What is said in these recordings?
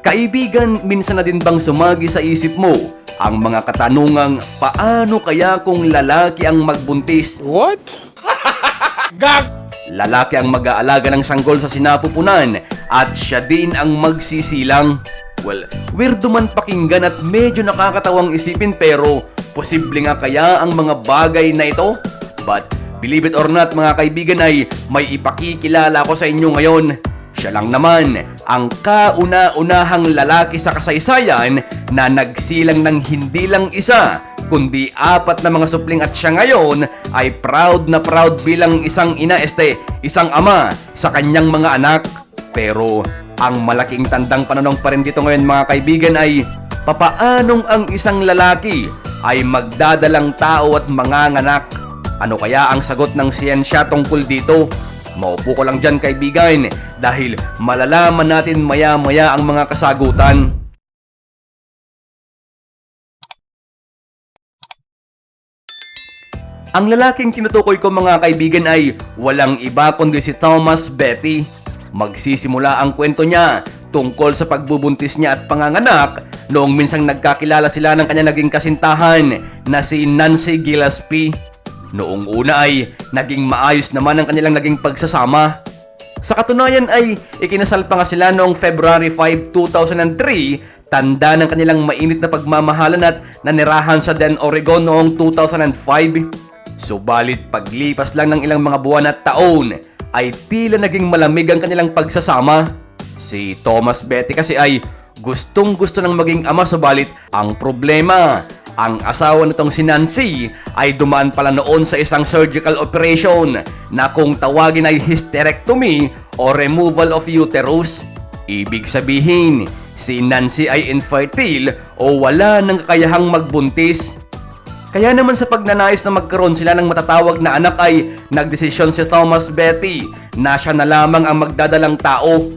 Kaibigan, minsan na din bang sumagi sa isip mo ang mga katanungang paano kaya kung lalaki ang magbuntis? What? Gag! Lalaki ang mag-aalaga ng sanggol sa sinapupunan at siya din ang magsisilang. Well, weirdo man pakinggan at medyo nakakatawang isipin pero posible nga kaya ang mga bagay na ito? But believe it or not mga kaibigan ay may ipakikilala ko sa inyo ngayon. Siya lang naman ang kauna-unahang lalaki sa kasaysayan na nagsilang ng hindi lang isa kundi apat na mga supling at siya ngayon ay proud na proud bilang isang ina este, isang ama sa kanyang mga anak. Pero ang malaking tandang pananong pa rin dito ngayon mga kaibigan ay papaanong ang isang lalaki ay magdadalang tao at manganganak? Ano kaya ang sagot ng siyensya tungkol dito? Maupo ko lang dyan kaibigan dahil malalaman natin maya-maya ang mga kasagutan. Ang lalaking tinutukoy ko mga kaibigan ay walang iba kundi si Thomas Betty. Magsisimula ang kwento niya tungkol sa pagbubuntis niya at panganganak noong minsang nagkakilala sila ng kanyang naging kasintahan na si Nancy Gillespie. Noong una ay naging maayos naman ang kanilang naging pagsasama. Sa katunayan ay ikinasal pa nga sila noong February 5, 2003, tanda ng kanilang mainit na pagmamahalan at nanirahan sa Den, Oregon noong 2005. Subalit paglipas lang ng ilang mga buwan at taon, ay tila naging malamig ang kanilang pagsasama. Si Thomas Betty kasi ay gustong gusto ng maging ama subalit ang problema, ang asawa nitong si Nancy ay dumaan pala noon sa isang surgical operation na kung tawagin ay hysterectomy o removal of uterus. Ibig sabihin, si Nancy ay infertile o wala ng kakayahang magbuntis. Kaya naman sa pagnanais na magkaroon sila ng matatawag na anak ay nagdesisyon si Thomas Betty na siya na lamang ang magdadalang tao.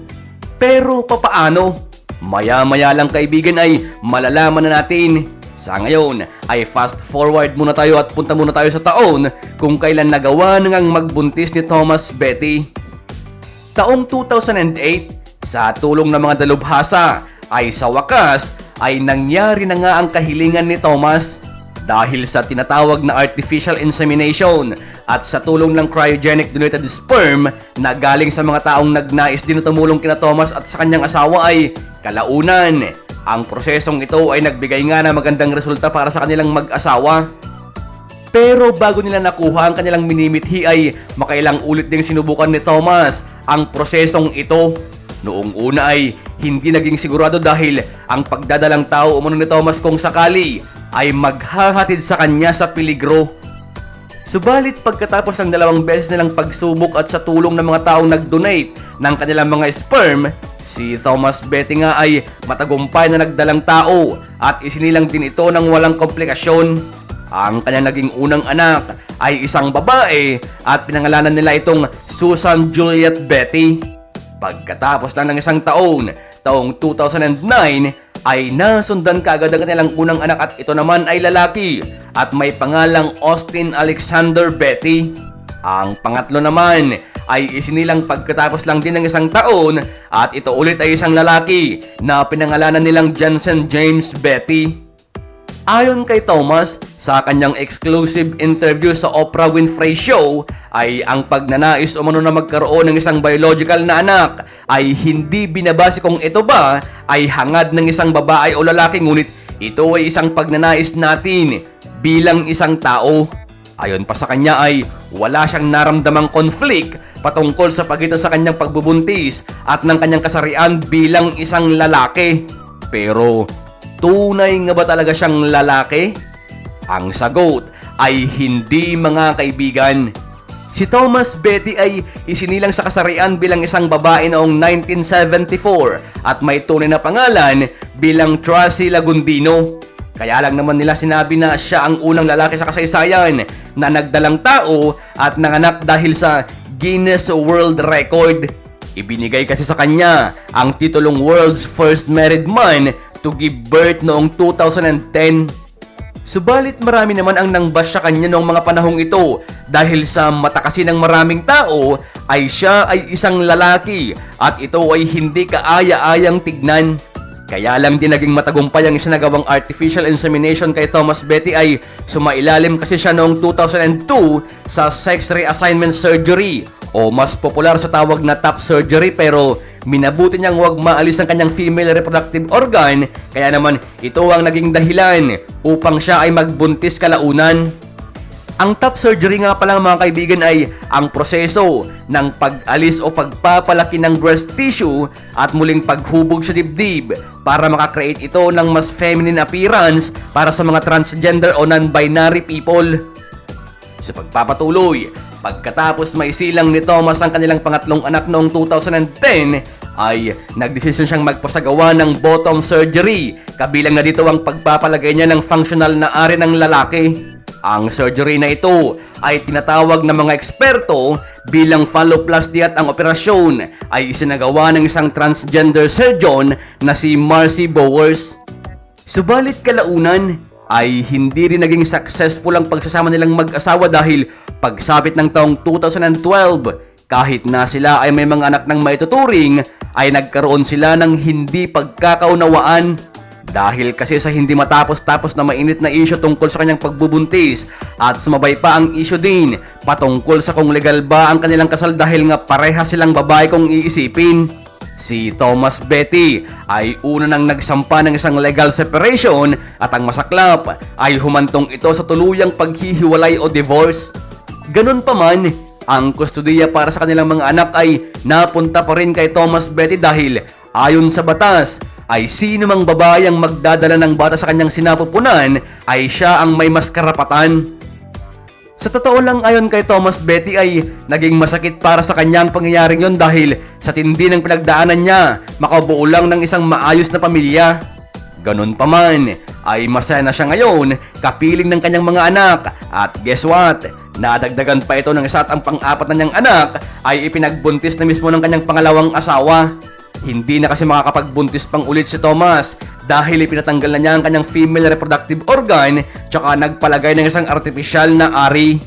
Pero papaano? Maya-maya lang kaibigan ay malalaman na natin. Sa ngayon ay fast forward muna tayo at punta muna tayo sa taon kung kailan nagawa na ngang magbuntis ni Thomas Betty. Taong 2008, sa tulong ng mga dalubhasa, ay sa wakas ay nangyari na nga ang kahilingan ni Thomas dahil sa tinatawag na artificial insemination at sa tulong ng cryogenic donated sperm na galing sa mga taong nagnais din na tumulong kina Thomas at sa kanyang asawa ay kalaunan. Ang prosesong ito ay nagbigay nga na magandang resulta para sa kanilang mag-asawa. Pero bago nila nakuha ang kanilang minimithi ay makailang ulit ding sinubukan ni Thomas ang prosesong ito. Noong una ay hindi naging sigurado dahil ang pagdadalang tao umano ni Thomas kung sakali ay maghahatid sa kanya sa peligro. Subalit pagkatapos ng dalawang beses nilang pagsubok at sa tulong ng mga taong nag-donate ng kanilang mga sperm, si Thomas Betty nga ay matagumpay na nagdalang tao at isinilang din ito ng walang komplikasyon. Ang kanyang naging unang anak ay isang babae at pinangalanan nila itong Susan Juliet Betty. Pagkatapos lang ng isang taon, taong 2009, ay nasundan kaagad ang kanilang unang anak at ito naman ay lalaki at may pangalang Austin Alexander Betty. Ang pangatlo naman ay isinilang pagkatapos lang din ng isang taon at ito ulit ay isang lalaki na pinangalanan nilang Jensen James Betty. Ayon kay Thomas, sa kanyang exclusive interview sa Oprah Winfrey Show, ay ang pagnanais umano na magkaroon ng isang biological na anak ay hindi binabase kung ito ba ay hangad ng isang babae o lalaki ngunit ito ay isang pagnanais natin bilang isang tao. Ayon pa sa kanya ay wala siyang naramdamang conflict patungkol sa pagitan sa kanyang pagbubuntis at ng kanyang kasarian bilang isang lalaki. Pero tunay nga ba talaga siyang lalaki? Ang sagot ay hindi mga kaibigan. Si Thomas Betty ay isinilang sa kasarian bilang isang babae noong 1974 at may tunay na pangalan bilang Tracy Lagundino. Kaya lang naman nila sinabi na siya ang unang lalaki sa kasaysayan na nagdalang tao at nanganak dahil sa Guinness World Record. Ibinigay kasi sa kanya ang titulong World's First Married Man to give birth noong 2010. Subalit marami naman ang nangbas sa kanya noong mga panahong ito dahil sa mata kasi ng maraming tao ay siya ay isang lalaki at ito ay hindi kaaya-ayang tignan. Kaya lang din naging matagumpay ang isinagawang artificial insemination kay Thomas Betty ay sumailalim kasi siya noong 2002 sa sex reassignment surgery o mas popular sa tawag na top surgery pero minabuti niyang huwag maalis ang kanyang female reproductive organ kaya naman ito ang naging dahilan upang siya ay magbuntis kalaunan. Ang top surgery nga pala mga kaibigan ay ang proseso ng pag-alis o pagpapalaki ng breast tissue at muling paghubog sa dibdib para makakreate ito ng mas feminine appearance para sa mga transgender o non-binary people. Sa pagpapatuloy, pagkatapos may silang ni Thomas ang kanilang pangatlong anak noong 2010, ay nagdesisyon siyang magpasagawa ng bottom surgery. Kabilang na dito ang pagpapalagay niya ng functional na ari ng lalaki. Ang surgery na ito ay tinatawag ng mga eksperto bilang phalloplasty at ang operasyon ay isinagawa ng isang transgender surgeon na si Marcy Bowers. Subalit kalaunan ay hindi rin naging successful ang pagsasama nilang mag-asawa dahil pagsapit ng taong 2012 kahit na sila ay may mga anak ng maituturing ay nagkaroon sila ng hindi pagkakaunawaan dahil kasi sa hindi matapos-tapos na mainit na isyo tungkol sa kanyang pagbubuntis at sumabay pa ang isyo din patungkol sa kung legal ba ang kanilang kasal dahil nga pareha silang babae kung iisipin. Si Thomas Betty ay una nang nagsampa ng isang legal separation at ang masaklap ay humantong ito sa tuluyang paghihiwalay o divorce. Ganun pa man, ang kustodiya para sa kanilang mga anak ay napunta pa rin kay Thomas Betty dahil ayon sa batas ay sino mang babae ang magdadala ng bata sa kanyang sinapupunan ay siya ang may mas karapatan. Sa totoo lang ayon kay Thomas Betty ay naging masakit para sa kanyang pangyayaring yon dahil sa tindi ng pinagdaanan niya, makabuo lang ng isang maayos na pamilya. Ganun pa man, ay masaya na siya ngayon, kapiling ng kanyang mga anak. At guess what? Nadagdagan pa ito ng isa at ang pang-apat na niyang anak ay ipinagbuntis na mismo ng kanyang pangalawang asawa. Hindi na kasi makakapagbuntis pang ulit si Thomas dahil ipinatanggal na niya ang kanyang female reproductive organ tsaka nagpalagay ng isang artificial na ari.